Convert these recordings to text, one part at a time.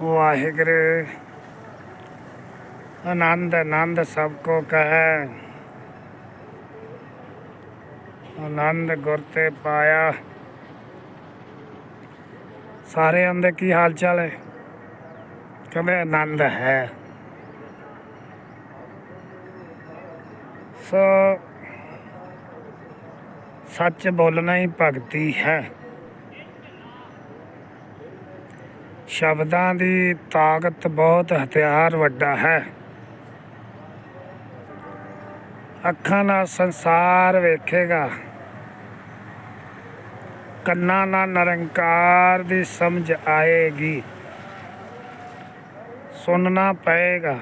ਵਾਹਿਗੁਰੂ। ਆਨੰਦ ਆਨੰਦ ਸਭ ਕੋ ਕਹੈ। ਆਨੰਦ ਗੁਰ ਤੇ ਪਾਇਆ। ਸਾਰਿਆਂ ਦੇ ਕੀ ਹਾਲ ਚਾਲ ਹੈ? ਕਹਿੰਦੇ ਆਨੰਦ ਹੈ। ਸੋ ਸੱਚ ਬੋਲਣਾ ਹੀ ਭਗਤੀ ਹੈ। ਸ਼ਬਦਾਂ ਦੀ ਤਾਕਤ ਬਹੁਤ ਹਥਿਆਰ ਵੱਡਾ ਹੈ। ਅੱਖਾਂ ਨਾਲ ਸੰਸਾਰ ਵੇਖੇਗਾ। ਕੰਨਾਂ ਨਾਲ ਨਿਰੰਕਾਰ ਦੀ ਸਮਝ ਆਏਗੀ। ਸੁਣਨਾ ਪਏਗਾ,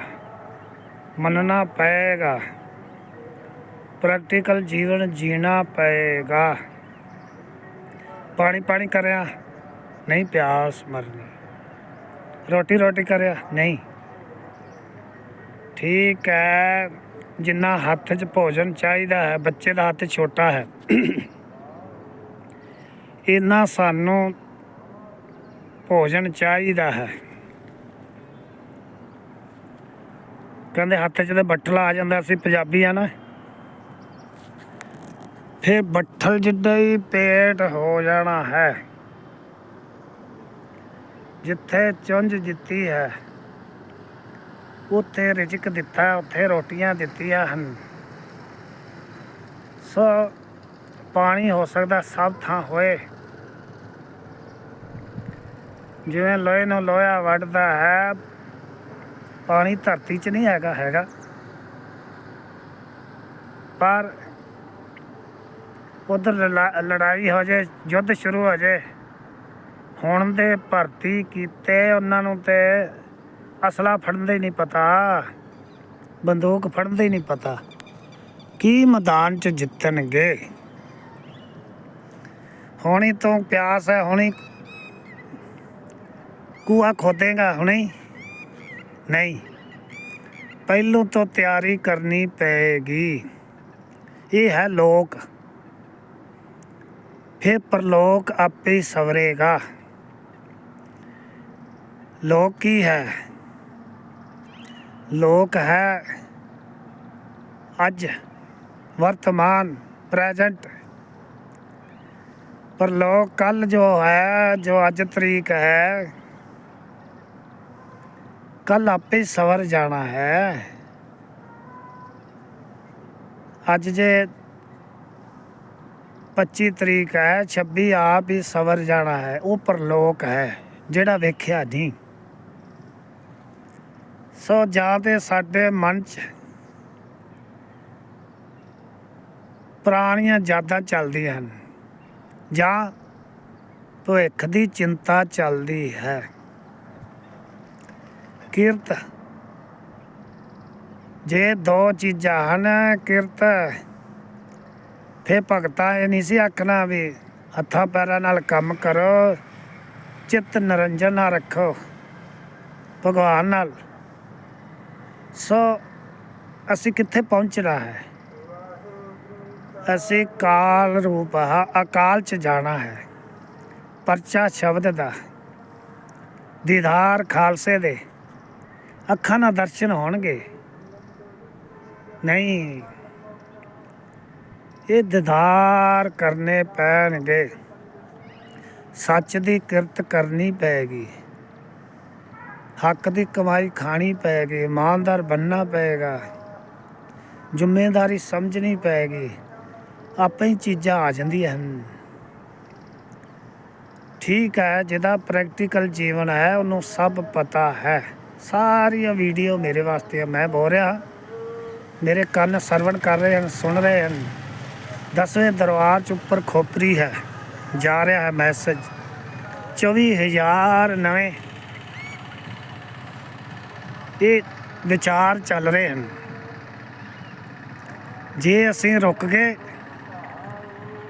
ਮੰਨਣਾ ਪਏਗਾ। ਪ੍ਰੈਕਟੀਕਲ ਜੀਵਨ ਜੀਣਾ ਪਏਗਾ। ਪਾਣੀ ਪਾਣੀ ਕਰਿਆ, ਨਹੀਂ ਪਿਆਸ ਮਰਨੀ। ਰੋਟੀ ਰੋਟੀ ਕਰਿਆ? ਨਹੀਂ। ਠੀਕ ਹੈ। ਜਿੰਨਾ ਹੱਥ 'ਚ ਭੋਜਨ ਚਾਹੀਦਾ ਹੈ, ਬੱਚੇ ਦਾ ਹੱਥ ਛੋਟਾ ਹੈ। ਇੰਨਾ ਸਾਨੂੰ ਭੋਜਨ ਚਾਹੀਦਾ ਹੈ। ਕਹਿੰਦੇ ਹੱਥ 'ਚ ਤੇ ਬੱਠਲਾ ਆ ਜਾਂਦਾ ਸੀ ਪੰਜਾਬੀ ਆ ਨਾ। ਫੇ ਬੱਠਲ ਜਿੱਡਾ ਹੀ ਪੇਟ ਹੋ ਜਾਣਾ ਹੈ। ਜਿੱਥੇ ਚੁੰਝ ਦਿੱਤੀ ਹੈ, ਉੱਥੇ ਰਿਜਕ ਦਿੱਤਾ, ਉੱਥੇ ਰੋਟੀਆਂ ਦਿੱਤੀਆਂ ਹਨ। ਸੋ ਪਾਣੀ ਹੋ ਸਕਦਾ ਸਭ ਥਾਂ ਹੋਏ। ਜਿਵੇਂ ਲੋਹੇ ਨੂੰ ਲੋਹਾ ਵੱਢਦਾ ਹੈ, ਪਾਣੀ ਧਰਤੀ 'ਚ ਨਹੀਂ ਹੈਗਾ ਹੈਗਾ। ਪਰ ਉਧਰ ਲੜਾਈ ਹੋ ਜਾਏ ਯੁੱਧ ਸ਼ੁਰੂ ਹੋ ਜਾਏ ਹੁਣ ਦੇ ਭਰਤੀ ਕੀਤੇ, ਉਹਨਾਂ ਨੂੰ ਤੇ ਅਸਲਾ ਫੜਨ ਦੇ ਹੀ ਨਹੀਂ ਪਤਾ। ਬੰਦੂਕ ਫੜਨ ਦੇ ਹੀ ਨਹੀਂ ਪਤਾ। ਕੀ ਮੈਦਾਨ 'ਚ ਜਿੱਤਣਗੇ? ਹੁਣੀ ਤੋਂ ਪਿਆਸ ਹੈ, ਹੁਣੀ ਕੂਆ ਖੋਦੇਗਾ, ਹੁਣੀ। ਨਹੀਂ, ਪਹਿਲੋਂ ਤੋਂ ਤਿਆਰੀ ਕਰਨੀ ਪਏਗੀ। ਇਹ ਹੈ ਲੋਕ। ਫਿਰ ਪਰਲੋਕ ਆਪੇ ਸਵਰੇਗਾ। ਲੋਕ ਕੀ ਹੈ? ਲੋਕ ਹੈ ਅੱਜ ਵਰਤਮਾਨ, ਪ੍ਰੈਜ਼ੈਂਟ। ਪਰ ਲੋਕ ਕੱਲ ਜੋ ਹੈ, ਜੋ ਅੱਜ ਤਰੀਕ ਹੈ ਕੱਲ ਆਪੇ ਸਵਰ ਜਾਣਾ ਹੈ। ਅੱਜ ਜੇ 25 ਤਰੀਕ ਹੈ 26 ਆਪ ਹੀ ਸਵਰ ਜਾਣਾ ਹੈ, ਉਹ ਪਰਲੋਕ ਹੈ, ਜਿਹੜਾ ਵੇਖਿਆ ਨਹੀਂ। ਸੋ ਜਾਂ ਤੇ ਸਾਡੇ ਮਨ 'ਚ ਪੁਰਾਣੀਆਂ ਯਾਦਾਂ ਚੱਲਦੀਆਂ ਹਨ, ਜਾਂ ਭਵਿੱਖ ਦੀ ਚਿੰਤਾ ਚੱਲਦੀ ਹੈ। ਕਿਰਤ। ਜੇ ਦੋ ਚੀਜ਼ਾਂ ਹਨ, ਕਿਰਤ ਫੇ ਭਗਤਾ ਇਹ ਨਹੀਂ ਸੀ ਆਖਣਾ ਵੀ ਹੱਥਾਂ ਪੈਰਾਂ ਨਾਲ ਕੰਮ ਕਰੋ, ਚਿੱਤ ਨਿਰੰਜਨ ਨਾ ਰੱਖੋ, ਭਗਵਾਨ ਨਾਲ। ਸੋ ਅਸੀਂ ਕਿੱਥੇ ਪਹੁੰਚਣਾ ਹੈ? ਅਸੀਂ ਕਾਲ ਰੂਪ ਆ ਅਕਾਲ ਚ ਜਾਣਾ ਹੈ। ਪਰਚਾ ਸ਼ਬਦ ਦਾ। ਦੀਦਾਰ ਖਾਲਸੇ ਦੇ। ਅੱਖਾਂ ਨਾਲ ਦਰਸ਼ਨ ਹੋਣਗੇ। ਨਹੀਂ। ਇਹ ਦੀਦਾਰ ਕਰਨੇ ਪੈਣਗੇ। ਸੱਚ ਦੀ ਕਿਰਤ ਕਰਨੀ ਪਏਗੀ ਹੱਕ ਦੀ ਕਮਾਈ ਖਾਣੀ ਪਏਗੀ ਇਮਾਨਦਾਰ ਬੰਨਣਾ ਪਏਗਾ ਜ਼ਿੰਮੇਵਾਰੀ ਸਮਝਣੀ ਪਏਗੀ ਆਪੇ ਹੀ ਚੀਜ਼ਾਂ ਆ ਜਾਂਦੀਆਂ ਹਨ। ਠੀਕ ਹੈ, ਜਿਹਦਾ ਪ੍ਰੈਕਟੀਕਲ ਜੀਵਨ ਹੈ, ਉਹਨੂੰ ਸਭ ਪਤਾ ਹੈ। ਸਾਰੀਆਂ ਵੀਡੀਓ ਮੇਰੇ ਵਾਸਤੇ ਮੈਂ ਬੋਲ ਰਿਹਾ। ਮੇਰੇ ਕੰਨ ਸਰਵਣ ਕਰ ਰਹੇ ਹਨ, ਸੁਣ ਰਹੇ ਹਨ। ਦਸਵੇਂ ਦਰਬਾਰ ਚ ਉੱਪਰ ਖੋਪਰੀ ਹੈ, ਜਾ ਰਿਹਾ ਹੈ ਮੈਸੇਜ 24000 ਨਵੇਂ ਇਹ ਵਿਚਾਰ ਚੱਲ ਰਹੇ ਹਨ। ਜੇ ਅਸੀਂ ਰੁਕ ਗਏ,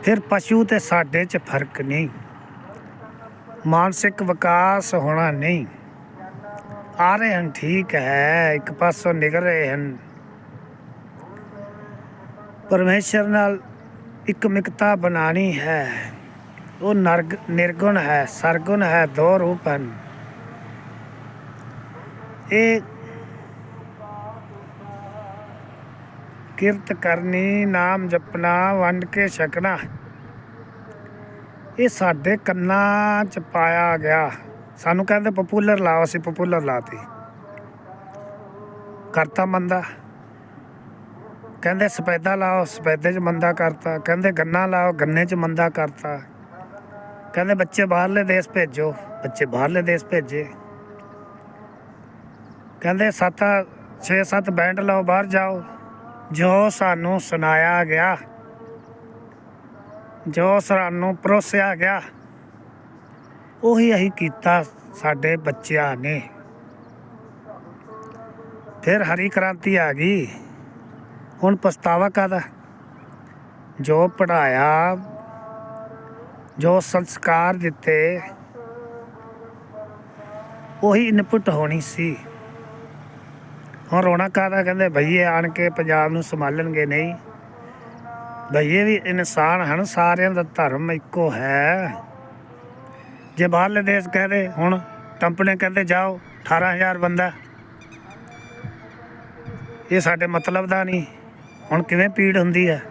ਫਿਰ ਪਸ਼ੂ ਤੇ ਸਾਡੇ 'ਚ ਫ਼ਰਕ ਨਹੀਂ। ਮਾਨਸਿਕ ਵਿਕਾਸ ਹੋਣਾ ਨਹੀਂ। ਆ ਰਹੇ ਹਨ, ਠੀਕ ਹੈ, ਇੱਕ ਪਾਸੋਂ ਨਿਕਲ ਰਹੇ ਹਨ। ਪਰਮੇਸ਼ਰ ਨਾਲ ਇੱਕ ਮਿਕਤਾ ਬਣਾਣੀ ਹੈ। ਉਹ ਨਰਗ, ਨਿਰਗੁਣ ਹੈ, ਸਰਗੁਣ ਹੈ, ਦੋ ਰੂਪ ਹਨ। ਇਹ ਕਿਰਤ ਕਰਨੀ, ਨਾਮ ਜਪਣਾ, ਵੰਡ ਕੇ ਛਕਣਾ। ਇਹ ਸਾਡੇ ਕੰਨਾਂ 'ਚ ਪਾਇਆ ਗਿਆ। ਸਾਨੂੰ ਕਹਿੰਦੇ ਪਪੂਲਰ ਲਾਓ, ਅਸੀਂ ਪਪੂਲਰ ਲਾਤੀ। ਕਰਤਾ ਮੰਦਾ। ਕਹਿੰਦੇ ਸਪੈਦਾ ਲਾਓ, ਸਪੈਦੇ 'ਚ ਮੰਦਾ ਕਰਤਾ। ਕਹਿੰਦੇ ਗੰਨਾ ਲਾਓ, ਗੰਨੇ 'ਚ ਮੰਦਾ ਕਰਤਾ। ਕਹਿੰਦੇ ਬੱਚੇ ਬਾਹਰਲੇ ਦੇਸ਼ ਭੇਜੋ, ਬੱਚੇ ਬਾਹਰਲੇ ਦੇਸ਼ ਭੇਜੇ। ਕਹਿੰਦੇ ਸੱਤ 6-7 ਬੈਂਡ ਲਾਓ, ਬਾਹਰ ਜਾਓ। ਜੋ ਸਾਨੂੰ ਸੁਣਾਇਆ ਗਿਆ, ਜੋ ਸਾਨੂੰ ਪਰੋਸਿਆ ਗਿਆ, ਉਹੀ ਅਸੀਂ ਕੀਤਾ ਸਾਡੇ ਬੱਚਿਆਂ ਨੇ। ਫਿਰ ਹਰੀ ਕ੍ਰਾਂਤੀ ਆ ਗਈ। ਹੁਣ ਪਛਤਾਵਾ ਕਾਦਾ ਜੋ ਪੜਾਇਆ ਜੋ ਸੰਸਕਾਰ ਦਿੱਤੇ, ਉਹੀ ਇਨਪੁਟ ਹੋਣੀ ਸੀ। ਹੁਣ ਰੋਣਾ ਕਾਦਾ ਕਹਿੰਦੇ ਭਈਏ ਆਣ ਕੇ ਪੰਜਾਬ ਨੂੰ ਸੰਭਾਲਣਗੇ ਨਹੀਂ। ਭਈਏ ਵੀ ਇਨਸਾਨ ਹਨ, ਸਾਰਿਆਂ ਦਾ ਧਰਮ ਇੱਕੋ ਹੈ। ਜੇ ਬਾਹਰਲੇ ਦੇਸ਼ ਕਹਦੇ ਹੁਣ ਕੰਪਨੀ ਕਹਿੰਦੇ ਜਾਓ 18000 ਬੰਦਾ। ਇਹ ਸਾਡੇ ਮਤਲਬ ਦਾ ਨਹੀਂ। ਹੁਣ ਕਿਵੇਂ ਪੀੜ ਹੁੰਦੀ ਹੈ?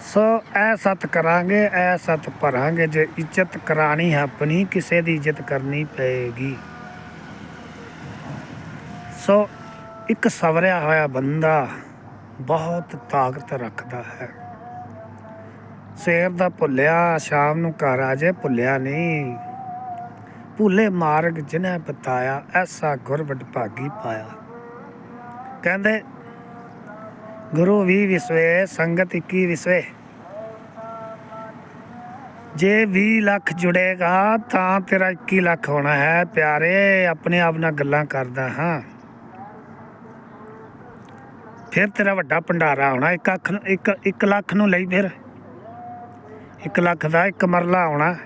ਸੋ ਐ ਸਤ ਕਰਾਂਗੇ ਐ ਸਤ ਭਰਾਂਗੇ। ਜੇ ਇੱਜ਼ਤ ਕਰਾਣੀ ਹੈ ਆਪਣੀ, ਕਿਸੇ ਦੀ ਇੱਜ਼ਤ ਕਰਨੀ ਪਏਗੀ। ਸੋ ਇੱਕ ਸਵਰਿਆ ਹੋਇਆ ਬੰਦਾ ਬਹੁਤ ਤਾਕਤ ਰੱਖਦਾ ਹੈ। ਸਵੇਰ ਦਾ ਭੁੱਲਿਆ, ਸ਼ਾਮ ਨੂੰ ਘਰ ਆ ਜੇ, ਭੁੱਲਿਆ ਨਹੀਂ। ਭੁੱਲੇ ਮਾਰਗ ਜਿਨ੍ਹਾਂ ਬਤਾਇਆ, ਐਸਾ ਗੁਰਬਟ ਭਾਗੀ ਪਾਇਆ। ਕਹਿੰਦੇ, ਗੁਰੂ ਵੀ ਵਿਸਵੇ, ਸੰਗਤ 21 ਵਿਸਵੇ। ਜੇ 20 ਲੱਖ ਜੁੜੇਗਾ, ਤਾਂ ਤੇਰਾ 21 ਲੱਖ ਹੋਣਾ ਹੈ। ਪਿਆਰੇ, ਆਪਣੇ ਆਪ ਨਾਲ ਗੱਲਾਂ ਕਰਦਾ ਹਾਂ। ਫਿਰ ਤੇਰਾ ਵੱਡਾ ਭੰਡਾਰਾ ਆਉਣਾ, ਇੱਕ ਅੱਖ ਨੂੰ- ਇੱਕ 1 ਲੱਖ ਨੂੰ ਲਈ ਫਿਰ। 1 ਲੱਖ ਦਾ ਇੱਕ ਮਰਲਾ ਆਉਣਾ।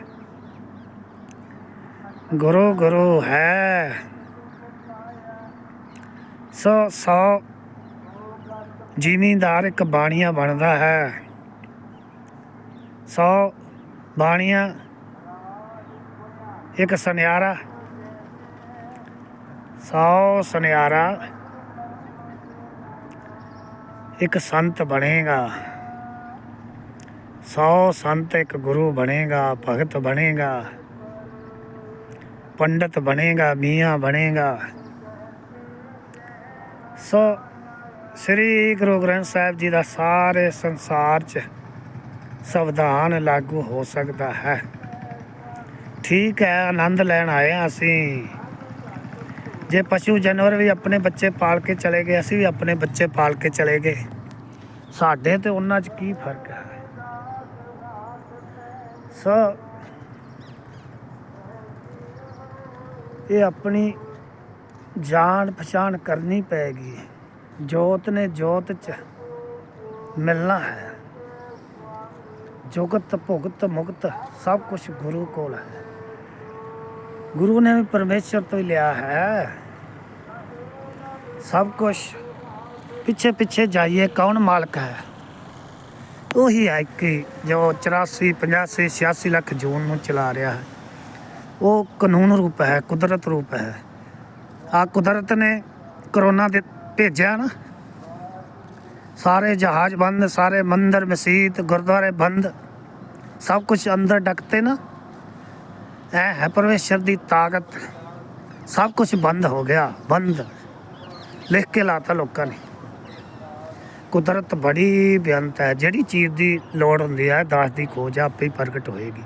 ਗੁਰੂ ਗੁਰੂ ਹੈ। ਸੋ, ਸੌ ਜ਼ਿਮੀਂਦਾਰ ਇੱਕ ਬਾਣੀਆ ਬਣਦਾ ਹੈ। ਸੌ ਬਾਣੀਆਂ, ਇੱਕ ਸੁਨਿਆਰਾ। ਸੌ ਸੁਨਿਆਰਾ। ਇੱਕ ਸੰਤ ਬਣੇਗਾ। ਸੌ ਸੰਤ ਇੱਕ ਗੁਰੂ ਬਣੇਗਾ, ਭਗਤ ਬਣੇਗਾ। ਪੰਡਤ ਬਣੇਗਾ, ਮੀਆਂ ਬਣੇਗਾ। ਸੋ ਸ੍ਰੀ ਗੁਰੂ ਗ੍ਰੰਥ ਸਾਹਿਬ ਜੀ ਦਾ ਸਾਰੇ ਸੰਸਾਰ 'ਚ ਸੰਵਿਧਾਨ ਲਾਗੂ ਹੋ ਸਕਦਾ ਹੈ। ਠੀਕ ਹੈ, ਆਨੰਦ ਲੈਣ ਆਏ ਹਾਂ ਅਸੀਂ। ਜੇ ਪਸ਼ੂ ਜਾਨਵਰ ਵੀ ਆਪਣੇ ਬੱਚੇ ਪਾਲ ਕੇ ਚਲੇ ਗਏ, ਅਸੀਂ ਵੀ ਆਪਣੇ ਬੱਚੇ ਪਾਲ ਕੇ ਚਲੇ ਗਏ। ਸਾਡੇ ਤੇ ਉਹਨਾਂ 'ਚ ਕੀ ਫ਼ਰਕ ਹੈ? ਸੋ, ਇਹ ਆਪਣੀ ਜਾਣ ਪਛਾਣ ਕਰਨੀ ਪਏਗੀ। ਜੋਤ ਨੇ ਜੋਤ ਚ ਮਿਲਣਾ ਹੈ। ਜੁਗਤ ਭੁਗਤ ਮੁਕਤ ਸਭ ਕੁਝ ਗੁਰੂ ਕੋਲ ਹੈ। ਗੁਰੂ ਨੇ ਵੀ ਪਰਮੇਸ਼ਰ ਤੋਂ ਹੀ ਲਿਆ ਹੈ। ਸਭ ਕੁਝ ਪਿੱਛੇ ਪਿੱਛੇ ਜਾਈਏ, ਕੌਣ ਮਾਲਕ ਹੈ? ਉਹੀ ਹੈ ਕਿ ਜੋ 84 85 86 ਲੱਖ ਜੂਨ ਨੂੰ ਚਲਾ ਰਿਹਾ ਹੈ। ਉਹ ਕਾਨੂੰਨ ਰੂਪ ਹੈ, ਕੁਦਰਤ ਰੂਪ ਹੈ। ਆ ਕੁਦਰਤ ਨੇ ਕਰੋਨਾ ਦੇ ਭੇਜਿਆ ਨਾ। ਸਾਰੇ ਜਹਾਜ਼ ਬੰਦ, ਸਾਰੇ ਮੰਦਰ ਮਸਜਿਦ ਗੁਰਦੁਆਰੇ ਬੰਦ। ਸਭ ਕੁਝ ਅੰਦਰ ਡਕਤੇ ਨਾ। ਇਹ ਹੈ ਪਰਮੇਸ਼ਰ ਦੀ ਤਾਕਤ। ਸਭ ਕੁਝ ਬੰਦ ਹੋ ਗਿਆ, ਬੰਦ। ਲਿਖ ਕੇ ਲਾਤਾ ਲੋਕਾਂ ਨੇ। ਕੁਦਰਤ ਬੜੀ ਬੇਅੰਤ ਹੈ। ਜਿਹੜੀ ਚੀਜ਼ ਦੀ ਲੋੜ ਹੁੰਦੀ ਹੈ, ਦਾਸ ਦੀ ਖੋਜ ਆਪੇ ਹੀ ਪ੍ਰਗਟ ਹੋਏਗੀ।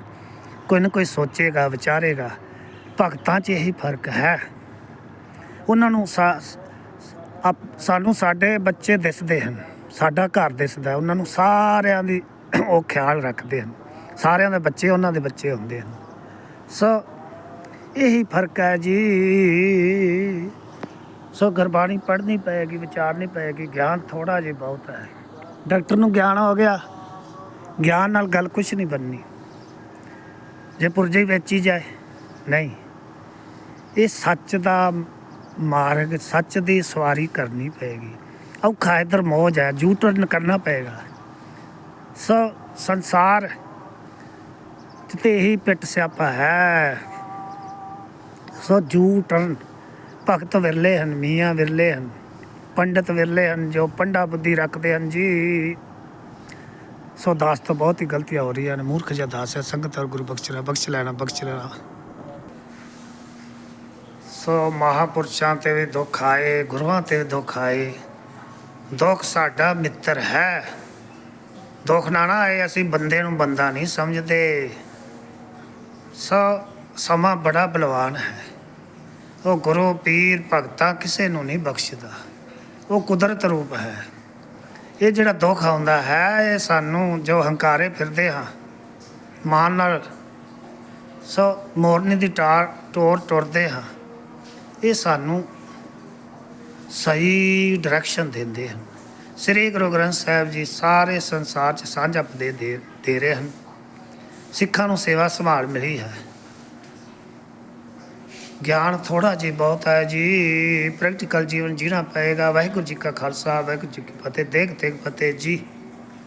ਕੋਈ ਨਾ ਕੋਈ ਸੋਚੇਗਾ, ਵਿਚਾਰੇਗਾ। ਭਗਤਾਂ 'ਚ ਇਹੀ ਫ਼ਰਕ ਹੈ। ਉਹਨਾਂ ਨੂੰ ਸਾ- ਸਾਨੂੰ ਸਾਡੇ ਬੱਚੇ ਦਿਸਦੇ ਹਨ। ਸਾਡਾ ਘਰ ਦਿਸਦਾ ਉਹਨਾਂ ਨੂੰ ਸਾਰਿਆਂ ਦੀ ਉਹ ਖਿਆਲ ਰੱਖਦੇ ਹਨ। ਸਾਰਿਆਂ ਦੇ ਬੱਚੇ ਉਹਨਾਂ ਦੇ ਬੱਚੇ ਹੁੰਦੇ ਹਨ। ਸੋ ਇਹੀ ਫ਼ਰਕ ਹੈ ਜੀ। ਸੋ ਗੁਰਬਾਣੀ ਪੜ੍ਹਨੀ ਪਏਗੀ, ਵਿਚਾਰਨੀ ਪਏਗੀ, ਗਿਆਨ ਥੋੜਾ ਜਿਹਾ ਬਹੁਤ ਹੈ। ਡਾਕਟਰ ਨੂੰ ਗਿਆਨ ਹੋ ਗਿਆ। ਗਿਆਨ ਨਾਲ ਗੱਲ ਕੁਝ ਨਹੀਂ ਬਣਨੀ। ਜੇ ਪੁਰਜੇ ਵੇਚੀ ਜਾਏ, ਨਹੀਂ। ਇਹ ਸੱਚ ਦਾ ਮਾਰਗ, ਸੱਚ ਦੀ ਸਵਾਰੀ ਕਰਨੀ ਪਏਗੀ। ਔਖਾ ਇਧਰ ਮੌਜ ਹੈ ਜੂ ਕਰਨਾ ਪਏਗਾ। ਸੋ ਸੰਸਾਰ 'ਚ ਤੇ ਇਹੀ ਪਿੱਟ ਸਿਆਪਾ ਹੈ। ਸੋ ਜੂ ਟਰਨ ਭਗਤ ਵਿਰਲੇ ਹਨ, ਮੀਆਂ ਵਿਰਲੇ ਹਨ, ਪੰਡਤ ਵਿਰਲੇ ਹਨ, ਜੋ ਪੰਡਾ ਬੁੱਧੀ ਰੱਖਦੇ ਹਨ ਜੀ। ਸੋ ਦਾਸ ਤੋਂ ਬਹੁਤ ਹੀ ਗਲਤੀਆਂ ਹੋ ਰਹੀਆਂ ਨੇ, ਮੂਰਖ ਜਿਹਾ ਦਾਸ ਹੈ, ਸੰਗਤ ਔਰ ਗੁਰੂ ਬਖਸ਼ ਲੈ ਬਖਸ਼ ਲੈਣਾ ਬਖਸ਼ ਲੈਣਾ ਸੋ ਮਹਾਪੁਰਸ਼ਾਂ ਤੇ ਵੀ ਦੁੱਖ ਆਏ, ਗੁਰੂਆਂ ਤੇ ਵੀ ਦੁੱਖ ਆਏ। ਦੁੱਖ ਸਾਡਾ ਮਿੱਤਰ ਹੈ। ਦੁੱਖ ਨਾ ਨਾ ਆਏ, ਅਸੀਂ ਬੰਦੇ ਨੂੰ ਬੰਦਾ ਨਹੀਂ ਸਮਝਦੇ। ਸੋ ਸਮਾਂ ਬੜਾ ਬਲਵਾਨ ਹੈ। ਉਹ ਗੁਰੂ ਪੀਰ ਭਗਤਾਂ ਕਿਸੇ ਨੂੰ ਨਹੀਂ ਬਖਸ਼ਦਾ। ਉਹ ਕੁਦਰਤ ਰੂਪ ਹੈ। ਇਹ ਜਿਹੜਾ ਦੁੱਖ ਆਉਂਦਾ ਹੈ, ਇਹ ਸਾਨੂੰ ਜੋ ਹੰਕਾਰੇ ਫਿਰਦੇ ਹਾਂ ਮਾਨ ਨਾਲ ਸੋ ਮੋਰਨੀ ਦੀ ਟਾਰ ਟੋਰ ਟੁਰਦੇ ਹਾਂ, ਇਹ ਸਾਨੂੰ ਸਹੀ ਡਾਇਰੈਕਸ਼ਨ ਦਿੰਦੇ ਹਨ। ਸ੍ਰੀ ਗੁਰੂ ਗ੍ਰੰਥ ਸਾਹਿਬ ਜੀ ਸਾਰੇ ਸੰਸਾਰ 'ਚ ਸਾਂਝਾ ਉਪਦੇਸ਼ ਦੇ ਦੇ ਰਹੇ ਹਨ। ਸਿੱਖਾਂ ਨੂੰ ਸੇਵਾ ਸੰਭਾਲ ਮਿਲੀ ਹੈ। ਗਿਆਨ ਥੋੜਾ ਜਿਹਾ ਬਹੁਤ ਹੈ ਜੀ। ਪ੍ਰੈਕਟੀਕਲ ਜੀਵਨ ਜੀਣਾ ਪਏਗਾ। ਵਾਹਿਗੁਰੂ ਜੀ ਕਾ ਖਾਲਸਾ, ਵਾਹਿਗੁਰੂ ਜੀ ਕੀ ਫਤਿਹ। ਦੇਖ ਦੇਖ, ਫਤਿਹ ਜੀ।